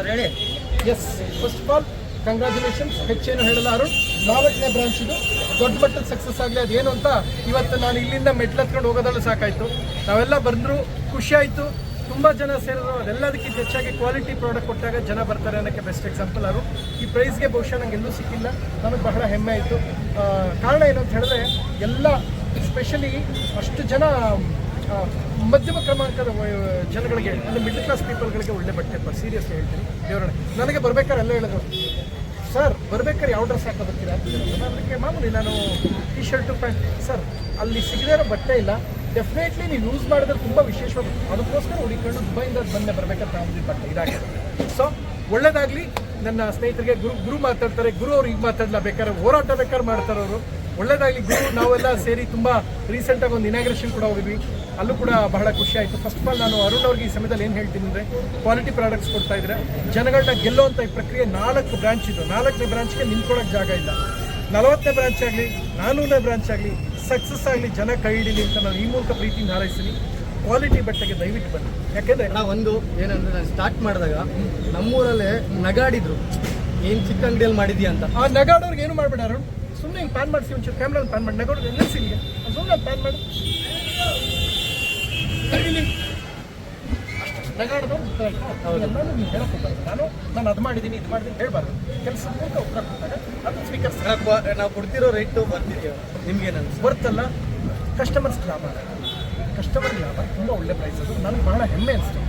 ಹೇಳಿ. Yes first of all congratulations ಹೆಚ್ಚೇನು ಹೇಳಲ್ಲ ಅರುಣ್. ನಾಲ್ಕನೇ ಬ್ರಾಂಚ್ ಇದು. ದೊಡ್ಡ ಮಟ್ಟದ ಸಕ್ಸಸ್ ಆಗಲಿ, ಅದೇನು ಅಂತ ಇವತ್ತು ನಾನು ಇಲ್ಲಿಂದ ಮೆಟ್ಲು ಹತ್ಕೊಂಡು ಹೋಗೋದಲ್ಲೂ ಸಾಕಾಯಿತು. ನಾವೆಲ್ಲ ಬಂದರು ಖುಷಿ ಆಯಿತು. ತುಂಬ ಜನ ಸೇರಿದ್ರು. ಅದೆಲ್ಲದಕ್ಕಿಂತ ಹೆಚ್ಚಾಗಿ ಕ್ವಾಲಿಟಿ ಪ್ರಾಡಕ್ಟ್ ಕೊಟ್ಟಾಗ ಜನ ಬರ್ತಾರೆ ಅನ್ನೋಕ್ಕೆ ಬೆಸ್ಟ್ ಎಕ್ಸಾಂಪಲ್ ಅವರು ಈ ಪ್ರೈಸ್ಗೆ ಬಹುಶಃ ನಂಗೆ ಎಲ್ಲೂ ಸಿಕ್ಕಿಲ್ಲ. ನನಗೆ ಬಹಳ ಹೆಮ್ಮೆ ಆಯಿತು. ಕಾರಣ ಏನು ಅಂತ ಹೇಳಿದ್ರೆ, ಎಲ್ಲ ಸ್ಪೆಷಲಿ ಅಷ್ಟು ಜನ ಮಧ್ಯಮ ಕ್ರಮಾಂಕದ ಜನಗಳಿಗೆ, ಅಂದರೆ ಮಿಡ್ಲ್ ಕ್ಲಾಸ್ ಪೀಪಲ್ಗಳಿಗೆ ಒಳ್ಳೆ ಬಟ್ಟೆ ಅಪ್ಪ ಸೀರಿಯಸ್ಲಿ ಹೇಳ್ತೀನಿ. ದೇವರಣ್ಣ ನನಗೆ ಬರ್ಬೇಕಾದ್ರೆ ಎಲ್ಲ ಹೇಳಿದ್ರು ಸರ್ ಬರ್ಬೇಕಾದ್ರೆ ಯಾವ ಡ್ರೆಸ್ ಹಾಕೋ ಬರ್ತೀರಾ? ಅಂತ ಹೇಳಿದ್ರು. ನಾನು ಅದಕ್ಕೆ ಮಾಮೂಲಿ ನಾನು ಟಿ ಶರ್ಟು ಪ್ಯಾಂಟ್ ಸರ್ ಅಲ್ಲಿ ಸಿಗದೇ ಇರೋ ಬಟ್ಟೆ ಇಲ್ಲ. ಡೆಫಿನೆಟ್ಲಿ ನೀವು ಯೂಸ್ ಮಾಡಿದ್ರೆ ತುಂಬ ವಿಶೇಷವಾಗಿ ಅದಕ್ಕೋಸ್ಕರ ಹುಡುಕೊಂಡು ದುಬೈಯಿಂದ ಬಂದೆ ಬರಬೇಕಂತ ನಾವು ಬಟ್ಟೆ ಇದಾಗಿದೆ ಸೊ ಒಳ್ಳೇದಾಗಲಿ. ನನ್ನ ಸ್ನೇಹಿತರಿಗೆ ಗುರು ಗುರು ಮಾತಾಡ್ತಾರೆ, ಗುರು ಅವ್ರು ಈಗ ಮಾತಾಡಲ್ಲ ಬೇಕಾದ್ರೆ ಹೋರಾಟ ಬೇಕಾದ್ರೆ ಮಾಡ್ತಾರೆ ಅವರು. ಒಳ್ಳೇದಾಗಲಿ ಗುರು ನಾವೆಲ್ಲ ಸೇರಿ ತುಂಬ ರೀಸೆಂಟಾಗಿ ಒಂದು ಇನಾಗ್ರೇಷನ್ ಕೂಡ ಹೋಗಿದ್ವಿ. ಅಲ್ಲೂ ಕೂಡ ಬಹಳ ಖುಷಿ ಆಯಿತು. ಫಸ್ಟ್ ಆಫ್ ಆಲ್ ನಾನು ಅರುಣ್ ಅವ್ರಿಗೆ ಈ ಸಮಯದಲ್ಲಿ ಏನು ಹೇಳ್ತೀನಿ ಅಂದರೆ ಕ್ವಾಲಿಟಿ ಪ್ರಾಡಕ್ಟ್ಸ್ ಕೊಡ್ತಾ ಇದ್ರೆ ಜನಗಳನ್ನ ಗೆಲ್ಲುವಂಥ ಈ ಪ್ರಕ್ರಿಯೆ ನಾಲ್ಕು ಬ್ರಾಂಚ್ ಇದು. ನಾಲ್ಕನೇ ಬ್ರಾಂಚ್ಗೆ ನಿಂತ್ಕೊಳ್ಳೋಕೆ ಜಾಗ ಇಲ್ಲ. ನಲವತ್ತನೇ ಬ್ರಾಂಚ್ ಆಗಲಿ ನಾನ್ನೂರನೇ ಬ್ರಾಂಚ್ ಆಗಲಿ ಸಕ್ಸಸ್ ಆಗಲಿ ಜನ ಕೈ ಹಿಡೀಲಿ ಅಂತ ನಾನು ಈ ಮೂಲಕ ಪ್ರೀತಿಯಿಂದ ಹಾರೈಸ್ತೀನಿ. ಕ್ವಾಲಿಟಿ ಬಟ್ಟೆಗೆ ದಯವಿಟ್ಟು ಬನ್ನಿ. ಯಾಕೆಂದರೆ ಒಂದು ಏನಂದರೆ ನಾನು ಸ್ಟಾರ್ಟ್ ಮಾಡಿದಾಗ ನಮ್ಮೂರಲ್ಲೇ ನಗಾಡಿದ್ರು. ಏನು ಚಿಕ್ಕ ಅಂಗಡಿಯಲ್ಲಿ ಮಾಡಿದ್ಯಾ ಅಂತ. ಆ ನಗಾಡೋರ್ಗೆ ಏನು ಮಾಡಬೇಡ ಅರುಣ್? ಸುಮ್ಮನೆ ಹಿಂಗೆ ಪ್ಯಾನ್ ಮಾಡಿಸಿ ಒಂಚೂರು ಕ್ಯಾಮ್ರಾ ಪ್ಯಾನ್ ಮಾಡಿ. ನಗಾಡೋದು ನಿಲ್ಲಿಸಿ ಹಿಂಗೆ ಸುಮ್ಮನೆ ಪ್ಯಾನ್ ಮಾಡಿ. ನಗಾಡೋದು ಎಲ್ಲನೂ ನೀವು ಹೇಳಕ್ ಹೋಗ್ಬಾರ್ದು. ನಾನು ನಾನು ಅದು ಮಾಡಿದ್ದೀನಿ ಇದು ಮಾಡಿದೀನಿ ಹೇಳ್ಬಾರ್ದು. ಕೆಲಸ ಮೂಲಕ ಉತ್ತರ ಕೊಟ್ಟಾಗ ಅದು ಸ್ವೀಕರಿಸ ಅಣ್ಣ, ಕ್ವಾ- ನಾವು ಕೊಡ್ತಿರೋ ರೇಟ್ ಬರ್ತಿದ್ಯೋ ನಿಮ್ಗೆ ನನ್ಸ್ ಬರ್ತಲ್ಲ ಕಸ್ಟಮರ್ಸ್ ಲಾಭ. ಕಸ್ಟಮರ್ ಲಾಭ ತುಂಬ ಒಳ್ಳೆ ಪ್ರೈಸ್ ಅದು. ನನಗೆ ಬಹಳ ಹೆಮ್ಮೆ ಅನಿಸ್ತು.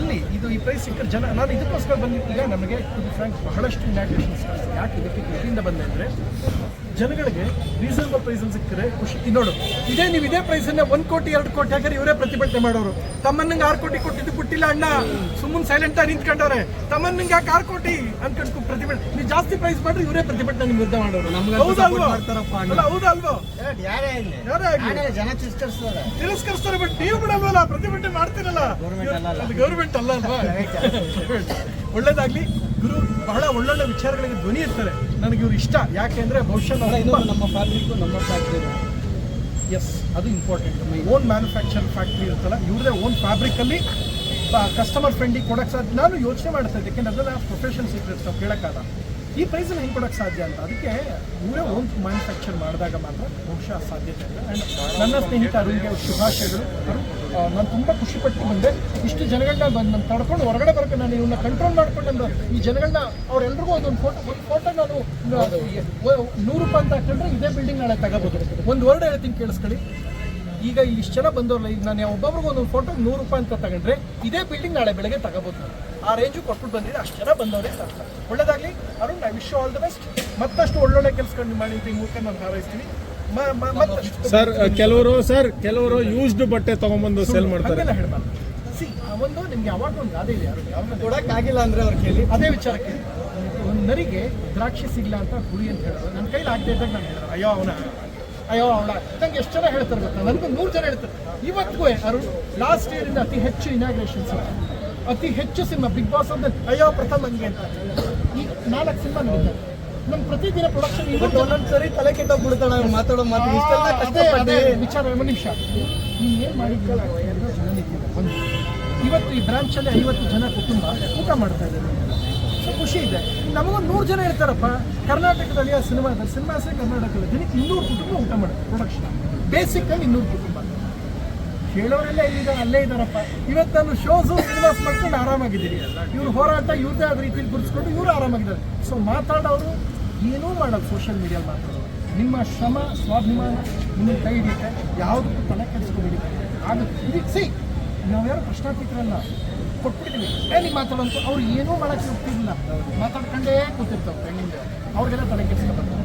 ಎಲ್ಲಿ? ಇದು ಈ ಪ್ರೈಸ್ ಸಿಕ್ಕರೆ ಜನ ನಾನು ಇದಕ್ಕೋಸ್ಕರ ಬಂದಿದ್ದೀಗ ನಮಗೆ ಇದು ಫ್ರಾಂಕ್ ಬಹಳಷ್ಟು ಇನಾಗ್ರೇಷನ್ಸ್ ಯಾಕೆ ಇದಕ್ಕೆ ಖುಷಿಯಿಂದ ಬಂದೆ ಅಂದರೆ ಜನಗಳಿಗೆ ರೀಸನಬಲ್ ಪ್ರೈಸಲ್ಲಿ ಸಿಕ್ಕರೆ ಖುಷಿ. ಇನ್ನೋಡು ನೋಡು ಇದೇ ನೀವು ಇದೇ ಪ್ರೈಸನ್ನ ಒಂದು ಕೋಟಿ ಎರಡು ಕೋಟಿ ಹಾಕಿದ್ರೆ ಇವರೇ ಪ್ರತಿಭಟನೆ ಮಾಡೋರು. ತಮ್ಮನ್ನಂಗೆ ಆರು ಕೋಟಿ ಕೊಟ್ಟಿದ್ದು ಕೊಟ್ಟಿಲ್ಲ ಅಣ್ಣ. ಸುಮ್ಮನೆ ಸೈಲೆಂಟ್ ಆಗಿ ನಿಂತ್ಕೊಂಡವ್ರೆ. ತಮ್ಮನ್ನಂಗೆ ಯಾಕೆ ಆರು ಕೋಟಿ ಅನ್ಕೊಂಡು ಪ್ರತಿಭಟನೆ ನೀವು ಜಾಸ್ತಿ ಪ್ರೈಸ್ ಮಾಡಿದ್ರೆ ಇವರೇ ಪ್ರತಿಭಟನೆ ನಿಮ್ಮ ವಿರುದ್ಧ ಮಾಡೋರು. ಹೌದಲ್ವೋ? ಹೌದಾ ಅಲ್ಲ, ತಿರ್ಸ್ಕರ್ಸ್ತಾರೆ ಬಟ್ ನೀವು ಬಿಡಲ್ವಲ್ಲ ಪ್ರತಿಭಟನೆ ಮಾಡ್ತಿರಲ್ಲ. ಅಲ್ಲ ಅಲ್ಲ. ಅದು ಗೌರ್ಮೆಂಟ್ ಅಲ್ಲ ಅಲ್ವಾ? ಒಳ್ಳೇದಾಗ್ಲಿ ಗುರು ಬಹಳ ಒಳ್ಳೊಳ್ಳೆ ವಿಚಾರಗಳಿಗೆ ಧ್ವನಿ ಇರ್ತಾರೆ. ನನಗೆ ಇವ್ರು ಇಷ್ಟ. ಯಾಕೆಂದ್ರೆ ಬಹುಶಃ ನಾವು ಇದು ನಮ್ಮ ಫ್ಯಾಬ್ರಿಕ್ ನಮ್ಮ ಫ್ಯಾಕ್ಟ್ರಿ ಎಸ್ ಅದು ಇಂಪಾರ್ಟೆಂಟ್ ಓನ್ ಮ್ಯಾನುಫ್ಯಾಕ್ಚರ್ ಫ್ಯಾಕ್ಟ್ರಿ ಇರುತ್ತಲ್ಲ ಇವ್ರದೇ ಓನ್ ಫ್ಯಾಬ್ರಿಕಲ್ಲಿ ಕಸ್ಟಮರ್ ಫ್ರೆಂಡಿಗೆ ಕೊಡೋಕ್ಕೆ ಸಾಧ್ಯ ನಾನು ಯೋಚನೆ ಮಾಡ್ತಾ ಇದ್ದೆ. ಯಾಕೆಂದ್ರೆ ಅದೆಲ್ಲ ಪ್ರೊಫೆಷನ್ ಸೀಕ್ರೆಟ್ಸ್ ನಾವು ಕೇಳೋಕ್ಕಾಗ ಈ ಪ್ರೈಸಲ್ಲಿ ಹೆಂಗೆ ಕೊಡೋಕ್ಕೆ ಸಾಧ್ಯ ಅಂತ? ಅದಕ್ಕೆ ಇವರೇ ಓನ್ ಮ್ಯಾನುಫ್ಯಾಕ್ಚರ್ ಮಾಡಿದಾಗ ಮಾತ್ರ ಬಹುಶಃ ಸಾಧ್ಯತೆ ಇದೆ. ಆ್ಯಂಡ್ ನನ್ನ ಸ್ನೇಹಿತ ಅರುಣ್ಗೆ ಶುಭಾಶಯಗಳು. ನಾನು ತುಂಬ ಖುಷಿಪಟ್ಟು ಬಂದೆ. ಇಷ್ಟು ಜನಗಳನ್ನ ಬಂದು ನಾನು ತಡ್ಕೊಂಡು ಹೊರಗಡೆ ಬರೋಕೆ ನಾನು ಇವನ್ನ ಕಂಟ್ರೋಲ್ ಮಾಡ್ಕೊಂಡು ನಾನು ಈ ಜನಗಳನ್ನ ಅವ್ರೆಲ್ರಿಗೂ ಒಂದೊಂದು ಫೋಟೋ ಒಂದು ಫೋಟೋ ನಾನು ನೂರು ರೂಪಾಯಿ ಅಂತ ಹಾಕೊಂಡ್ರೆ ಇದೇ ಬಿಲ್ಡಿಂಗ್ ನಾಳೆ ತಗೋಬೋದು. ಒಂದು ವರ್ಡ್ ಹೇಳ್ತೀನಿ ಕೇಳಿಸ್ಕೊಳ್ಳಿ. ಈಗ ಇಲ್ಲಿ ಇಷ್ಟು ಜನ ಬಂದವ್ರಲ್ಲ ಈಗ ನಾನು ಒಬ್ಬೊಬ್ರಿಗೆ ಒಂದೊಂದು ಫೋಟೋ ನೂರು ರೂಪಾಯಿ ಅಂತ ತಗೊಂಡ್ರೆ ಇದೇ ಬಿಲ್ಡಿಂಗ್ ನಾಳೆ ಬೆಳಗ್ಗೆ ತಗೋಬೋದು ನಾನು. ಆ ರೇಂಜು ಕೊಟ್ಬಿಟ್ಟು ಬಂದಿದ್ದೆ ಅಷ್ಟು ಜನ ಬಂದವರೇ ಅಂತ ಅರ್ಥ. ಒಳ್ಳೇದಾಗ್ಲಿ Arun I wish all the best ಮತ್ತಷ್ಟು ಒಳ್ಳೊಳ್ಳೆ ಕೆಲಸಗಳನ್ನ ಮಾಡಿ ಅಂತ ಈ ಮೂಲಕ ನಾನು ಹಾರೈಸ್ತೀನಿ. ಸರ್ ಕೆಲವರು ಸರ್ ಕೆಲವರು ಯೂಸ್ಡ್ ಬಟ್ಟೆ ತಗೊಂಡ್ಬಂದು ಸೆಲ್ ಮಾಡ್ತಾರೆ. ಸಿ ಒಂದು ನಿಮ್ಗೆ ಯಾವಾಗ ಒಂದು ಗಾದೆ ಇದೆ ಯಾರು ಯಾವಾಗ ಕೊಡಕ್ ಆಗಿಲ್ಲ ಅಂದ್ರೆ ಅವ್ರ ಕೇಳಿ. ಅದೇ ವಿಚಾರಕ್ಕೆ ಒಂದು ನರಿಗೆ ದ್ರಾಕ್ಷಿ ಸಿಗ್ಲ ಅಂತ ಗುರಿ ಅಂತ ಹೇಳೋದು ನನ್ನ ಕೈಲಿ ಆಗದೆ ಇದ್ದಾಗ ನಾನು ಹೇಳಿದ್ರು ಅಯ್ಯೋ ಅವನ ಅಯ್ಯೋ ಅವಳ. ನಂಗೆ ಎಷ್ಟು ಜನ ಹೇಳ್ತಾರೆ ಗೊತ್ತಾ? ನನಗೆ ನೂರು ಜನ ಹೇಳ್ತಾರೆ. ಇವತ್ತಿಗೂ ಅರುಣ್ ಲಾಸ್ಟ್ ಇಯರಿಂದ ಅತಿ ಹೆಚ್ಚು ಇನಾಗ್ರೇಷನ್ಸ್ ಅತಿ ಹೆಚ್ಚು ಸಿನಿಮಾ ಬಿಗ್ ಬಾಸ್ ಅಂದ್ರೆ ಅಯ್ಯೋ ಪ್ರಥಮ್ ಹಂಗೆ ಅಂತ. ಈ ನಾಲ್ಕು ಸಿನಿಮಾ ನೋಡಿದ್ದಾರೆ. ನಮ್ಮ ಪ್ರತಿದಿನ ಪ್ರೊಡಕ್ಷನ್ ಇವತ್ತು ಒಂದೊಂದ್ಸರಿ ತಲೆ ಕೆಟ್ಟೋಗ್ಬಿಡ್ತಾಳೆ ಅವ್ರು ಮಾತಾಡೋ ಮಾತು ಇಷ್ಟೆಲ್ಲ ಕಷ್ಟ ಕಷ್ಟಪಟ್ಟು ವಿಚಾರ ಒಂದು ನಿಮಿಷ. ನೀನು ಏನು ಮಾಡಿದ್ದಲ್ಲ ಒಂದು ಇವತ್ತು ಈ ಬ್ರಾಂಚಲ್ಲಿ ಐವತ್ತು ಜನ ಕುಟುಂಬ ಊಟ ಮಾಡ್ತಾ ಇದ್ದಾರೆ. ಖುಷಿ ಇದೆ. ನಮಗೊಂದು ನೂರು ಜನ ಇರ್ತಾರಪ್ಪ ಕರ್ನಾಟಕದಲ್ಲಿ ಆ ಸಿನಿಮಾದಲ್ಲಿ ಸಿನಿಮಾ ಸೇ ಕರ್ನಾಟಕದಲ್ಲಿ. ದಿನಕ್ಕೆ ಇನ್ನೂರು ಕುಟುಂಬ ಊಟ ಮಾಡುತ್ತೆ ಪ್ರೊಡಕ್ಷನ್ ಬೇಸಿಕ್ಕಲ್ಲಿ ಇನ್ನೂರು ಕುಟುಂಬ. ಕೇಳೋರೆಲ್ಲ ಇಲ್ಲಿದ್ದಾರೆ ಅಲ್ಲೇ ಇದ್ದಾರಪ್ಪ ಇವತ್ತು ನಾನು ಶೋಸು ಸಿನಿಮಾಸ್ ಮಾಡ್ಕೊಂಡು ಆರಾಮಾಗಿದ್ದೀನಿ ಇವ್ರು ಹೋರಾಟ, ಇವ್ರದೇ ಆದ ರೀತಿಯಲ್ಲಿ ಗುರುತಿಸ್ಕೊಂಡು ಇವರು ಆರಾಮಾಗಿದ್ದಾರೆ. ಸೊ ಮಾತಾಡೋರು ಏನೂ ಮಾಡೋದು ಸೋಷಿಯಲ್ ಮೀಡಿಯಲ್ಲಿ ಮಾತಾಡೋರು ನಿಮ್ಮ ಶ್ರಮ, ಸ್ವಾಭಿಮಾನ ನಿಮ್ಮ ಕೈ ಹಿಡಿಯುತ್ತೆ. ಯಾವುದಕ್ಕೂ ತಲೆ ಕೆಡಿಸ್ಕೊಬೇಡಿ. ಆಗುತ್ತೆ ಇದಕ್ಕೆ ಸಿ ನಾವ್ಯಾರು ಪ್ರಶ್ನಾತೀತರಲ್ಲ ಕೊಟ್ಬಿಟ್ಟಿದ್ದೀವಿ ಏನಿ ಮಾತಾಡೋದು ಅವ್ರು ಏನೂ ಮಾಡೋಕ್ಕೆ ಹೋಗ್ತಿರ್ಲಿಲ್ಲ ಮಾತಾಡ್ಕೊಂಡೇ ಕೂತಿರ್ತಾವೆ ಹೆಂಗಿಂದ ಅವ್ರಿಗೆಲ್ಲ ತಲೆ ಕೆಡಿಸ್ಕೊಬಾರ್ದು